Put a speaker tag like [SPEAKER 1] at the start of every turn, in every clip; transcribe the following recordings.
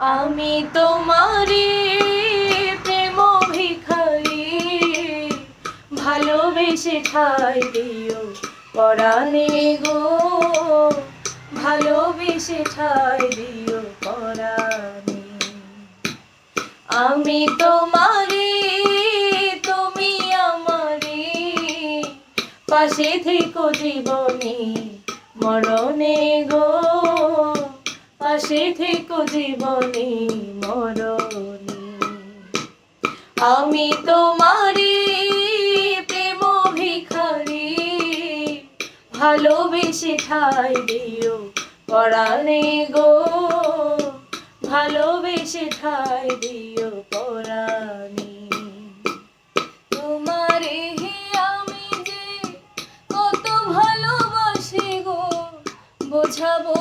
[SPEAKER 1] আমি তোমারে প্রেম ভিখারি ভালোবেসে ঠাই দিও পরাণে গো, ভালোবেসে ঠাই দিও পরাণে। আমি তোমারে তুমি আমারে পাশে থেকো জীবনে মরণে গো। পাশে থেকো জীবনে মরণে। আমি তোমারে প্রেম ভিখারি, ভালোবেসে ঠাই দিও পরাণে গো। ভালোবেসে ঠাই দিও পরাণে। তোমারে হে আমি কত ভালোবাসি গো, বোঝাবো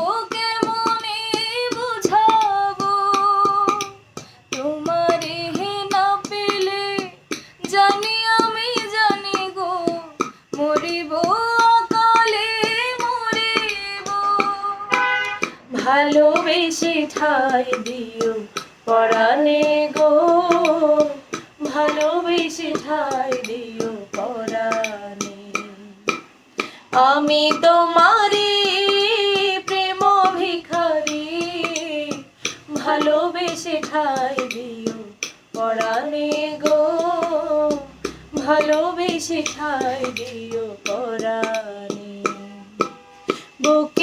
[SPEAKER 1] ভালোবেসে ঠাই দিও, পরাণে গো। ভালোবেসে ঠাই দিও, পরাণে। আমি তোমারে প্রেম ভিখারি, ভালোবেসে ঠাই দিও, পরাণে গো। ভালোবেসে ঠাই দিও, পরাণে। বুকেরই